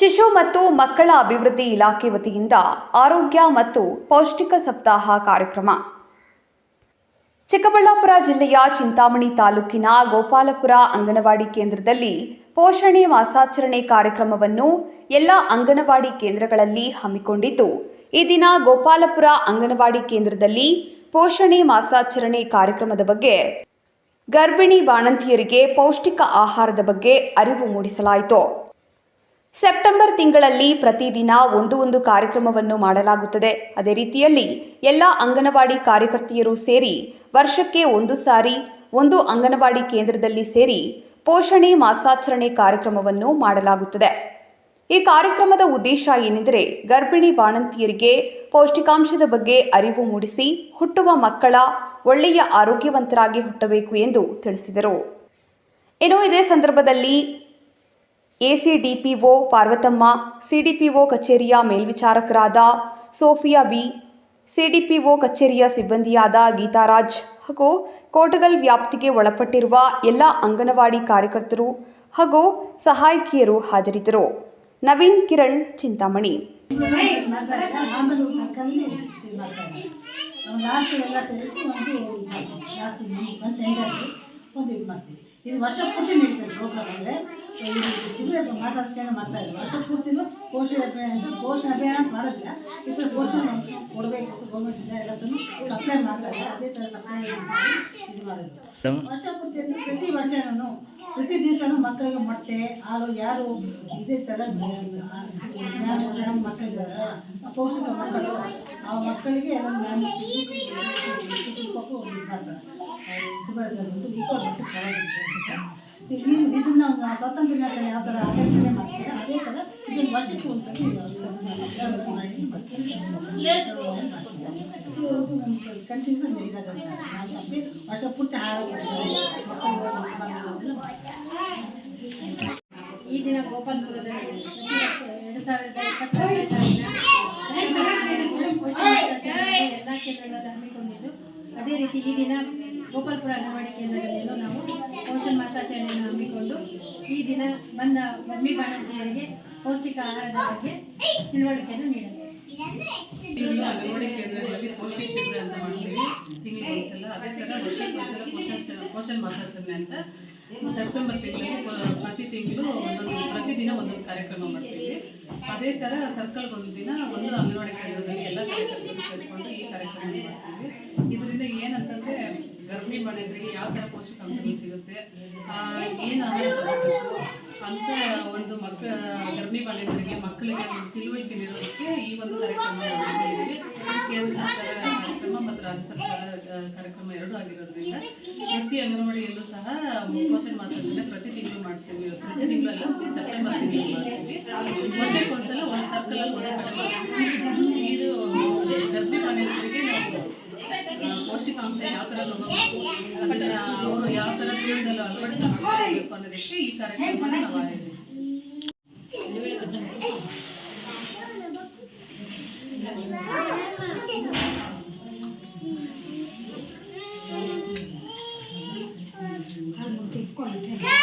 ಶಿಶು ಮತ್ತು ಮಕ್ಕಳ ಅಭಿವೃದ್ಧಿ ಇಲಾಖೆ ವತಿಯಿಂದ ಆರೋಗ್ಯ ಮತ್ತು ಪೌಷ್ಟಿಕ ಸಪ್ತಾಹ ಕಾರ್ಯಕ್ರಮ. ಚಿಕ್ಕಬಳ್ಳಾಪುರ ಜಿಲ್ಲೆಯ ಚಿಂತಾಮಣಿ ತಾಲೂಕಿನ ಗೋಪಾಲಪುರ ಅಂಗನವಾಡಿ ಕೇಂದ್ರದಲ್ಲಿ ಪೋಷಣೆ ಮಾಸಾಚರಣೆ ಕಾರ್ಯಕ್ರಮವನ್ನು ಎಲ್ಲ ಅಂಗನವಾಡಿ ಕೇಂದ್ರಗಳಲ್ಲಿ ಹಮ್ಮಿಕೊಂಡಿದ್ದು, ಈ ದಿನ ಗೋಪಾಲಪುರ ಅಂಗನವಾಡಿ ಕೇಂದ್ರದಲ್ಲಿ ಪೋಷಣೆ ಮಾಸಾಚರಣೆ ಕಾರ್ಯಕ್ರಮದ ಬಗ್ಗೆ ಗರ್ಭಿಣಿ ಬಾಣಂತಿಯರಿಗೆ ಪೌಷ್ಟಿಕ ಆಹಾರದ ಬಗ್ಗೆ ಅರಿವು ಮೂಡಿಸಲಾಯಿತು. ಸೆಪ್ಟೆಂಬರ್ ತಿಂಗಳಲ್ಲಿ ಪ್ರತಿದಿನ ಒಂದು ಒಂದು ಕಾರ್ಯಕ್ರಮವನ್ನು ಮಾಡಲಾಗುತ್ತದೆ. ಅದೇ ರೀತಿಯಲ್ಲಿ ಎಲ್ಲ ಅಂಗನವಾಡಿ ಕಾರ್ಯಕರ್ತೆಯರು ಸೇರಿ ವರ್ಷಕ್ಕೆ ಒಂದು ಸಾರಿ ಒಂದು ಅಂಗನವಾಡಿ ಕೇಂದ್ರದಲ್ಲಿ ಸೇರಿ ಪೋಷಣೆ ಮಾಸಾಚರಣೆ ಕಾರ್ಯಕ್ರಮವನ್ನು ಮಾಡಲಾಗುತ್ತದೆ. ಈ ಕಾರ್ಯಕ್ರಮದ ಉದ್ದೇಶ ಏನೆಂದರೆ ಗರ್ಭಿಣಿ ಬಾಣಂತಿಯರಿಗೆ ಪೌಷ್ಟಿಕಾಂಶದ ಬಗ್ಗೆ ಅರಿವು ಮೂಡಿಸಿ ಹುಟ್ಟುವ ಮಕ್ಕಳ ಒಳ್ಳೆಯ ಆರೋಗ್ಯವಂತರಾಗಿ ಹುಟ್ಟಬೇಕು ಎಂದು ತಿಳಿಸಿದರು. ಇನ್ನು ಇದೇ ಸಂದರ್ಭದಲ್ಲಿ ಎಸಿಡಿಪಿಒ ಪಾರ್ವತಮ್ಮ, ಸಿಡಿಪಿಒ ಕಚೇರಿಯ ಮೇಲ್ವಿಚಾರಕರಾದ ಸೋಫಿಯಾ ಬಿ, ಸಿಡಿಪಿಒ ಕಚೇರಿಯ ಸಿಬ್ಬಂದಿಯಾದ ಗೀತಾರಾಜ್ ಹಾಗೂ ಕೋಟಗಲ್ ವ್ಯಾಪ್ತಿಗೆ ಒಳಪಟ್ಟಿರುವ ಎಲ್ಲ ಅಂಗನವಾಡಿ ಕಾರ್ಯಕರ್ತರು ಹಾಗೂ ಸಹಾಯಕಿಯರು ಹಾಜರಿದ್ದರು. ನವೀನ್ ಕಿರಣ್, ಚಿಂತಾಮಣಿ. ಒಂದು ಇದು ವರ್ಷ ಪೂರ್ತಿ ನೀಡ್ತಾರೆ ಪ್ರೋಗ್ರಾಮ್ ಅಂದರೆ ಇದು ಮಾತಾಡ್ಸ್ಕೊಂಡು ಮಾಡ್ತಾ ಇದ್ದಾರೆ. ವರ್ಷ ಪೂರ್ತಿನೂ ಪೋಷಣೆ ಅಭಿಯಾನ ಅಂತ ಪೋಷಣ ಅಭಿಯಾನ ಅಂತ ಮಾಡೋದಿಲ್ಲ ಈ ಥರ ಪೋಷಣ ಕೊಡಬೇಕು ಗೌರ್ಮೆಂಟಿಂದ ಎಲ್ಲದನ್ನು ಸಪ್ಲೈ ಮಾಡ್ತಾರೆ ಅದೇ ಥರ ಸಪ್ಲೈ ಇದು ಮಾಡೋದು ವರ್ಷ ಪೂರ್ತಿ ಅಂದರೆ ಪ್ರತಿ ವರ್ಷನೂ ಪ್ರತಿ ದಿವಸನೂ ಮಕ್ಕಳಿಗೆ ಮೊಟ್ಟೆ ಹಾಲು ಯಾರು ಇದೇ ಥರ ಮಕ್ಕಳಿದ್ದಾರೆ. ಪೌಷ್ಟಿಕ ಮಕ್ಕಳು ಆ ಮಕ್ಕಳಿಗೆ ಎಲ್ಲ ಮ್ಯಾಮ್ ಕೊಟ್ಟು ಮಾಡ್ತಾರೆ ಇದು ಅಂತ. ಈ- ಇದನ್ನ ನಾವು ಸ್ವಾತಂತ್ರ್ಯ ದಿನಾಚರಣೆ ಯಾವ ಥರ ಆಚರಣೆ ಮಾಡ್ತೀವಿ ಅದೇ ಥರ ಇದನ್ನು ವರ್ಷಕ್ಕೆ ಒಂದ್ಸತಿ ಕಂಟಿನ್ಯೂ ಇರೋದ್ರಿಂದ ನಾವು ಅದೇ ವರ್ಷ ಪೂರ್ತಿ ಈ ದಿನ ಗೋಪಾಲ್ಪುರದಲ್ಲಿ ಎರಡು ಸಾವಿರದ ಇಪ್ಪತ್ತಾರನೇ ಸಾಲಿನ ಎಲ್ಲ ಕೇಂದ್ರಗಳಲ್ಲಿ ಹಮ್ಮಿಕೊಂಡಿದ್ದು ಅದೇ ರೀತಿ ಈ ದಿನ ಗೋಪಾಲ್ಪುರ ಅಂಗನವಾಡಿ ಕೇಂದ್ರದಲ್ಲಿಯೂ ನಾವು ಪೋಷಣ್ ಮಾಸಾಚರಣೆಯನ್ನು ಹಮ್ಮಿಕೊಂಡು ಈ ದಿನ ಬಂದ ಗರ್ಮಿ ಬಾಣಂತಿಯರಿಗೆ ಪೌಷ್ಟಿಕ ಆಹಾರದ ಬಗ್ಗೆ ತಿಳುವಳಿಕೆಯನ್ನು ನೀಡಬೇಕು. ಅಂಗನವಾಡಿ ಕೇಂದ್ರಗಳಲ್ಲಿ ಪೌಷ್ಟಿಕ ಶಿಬಿರ ಅಂತ ಮಾಡ್ತೀವಿ. ತಿಂಗಳಿಗೆ ಒಂದ್ಸಲ, ಅದೇ ಥರ ವರ್ಷಕ್ಕೆ ಒಂದ್ಸಲ ಪೋಷಣ ಪೋಷಣ್ ಮಾಸಾಚರಣೆ ಅಂತ ಸೆಪ್ಟೆಂಬರ್ ತಿಂಗಳಲ್ಲಿ ಪ್ರತಿ ತಿಂಗಳು ಒಂದೊಂದು ಪ್ರತಿದಿನ ಒಂದೊಂದು ಕಾರ್ಯಕ್ರಮ ಮಾಡ್ತೀವಿ. ಅದೇ ಥರ ಸರ್ಕಲ್ಗೆ ಒಂದು ದಿನ ಒಂದು ಅಂಗನವಾಡಿ ಕೇಂದ್ರದಲ್ಲಿ ಎಲ್ಲ ಕಾರ್ಯಕರ್ತರು ಸೇರಿಕೊಂಡು ಈ ಕಾರ್ಯಕ್ರಮ ಮಾಡ್ತೀವಿ. ಬಾಣಂತರಿಗೆ ಯಾವ ಥರ ಪೋಷಕಾಂಶಗಳು ಸಿಗುತ್ತೆ ಏನು ಅಂತ ಒಂದು ಮಕ್ಳ ಗರ್ಭಿ ಬಾಣಂತರಿಗೆ ಮಕ್ಕಳಿಗೆ ತಿಳುವಳಿಕೆ ನೀಡೋದಕ್ಕೆ ಈ ಒಂದು ಕಾರ್ಯಕ್ರಮ ಕಾರ್ಯಕ್ರಮ ಮತ್ತು ರಾಜ್ಯ ಸರ್ಕಾರ ಕಾರ್ಯಕ್ರಮ ಎರಡೂ ಆಗಿರೋದ್ರಿಂದ ಪ್ರತಿ ಅಂಗನವಾಡಿಯಲ್ಲೂ ಸಹ ಪೋಷಣ್ ಮಾತ್ರ ಪ್ರತಿ ತಿಂಗಳು ಮಾಡ್ತೀವಿ. ಪ್ರತಿ ತಿಂಗಳಲ್ಲ ಸೆಪ್ಟೆಂಬರ್ ತಿಂಗಳು ಮಾಡ್ತೀವಿ. ಅವರು ಯಾವ ಥರ ಜೀವನದಲ್ಲಿ ಅಳವಡಿಸ್ಕೊಳ್ಬೇಕು ಅನ್ನೋದಕ್ಕೆ ಈ ಕಾರ್ಯಕ್ರಮ ನಾವು Thank you.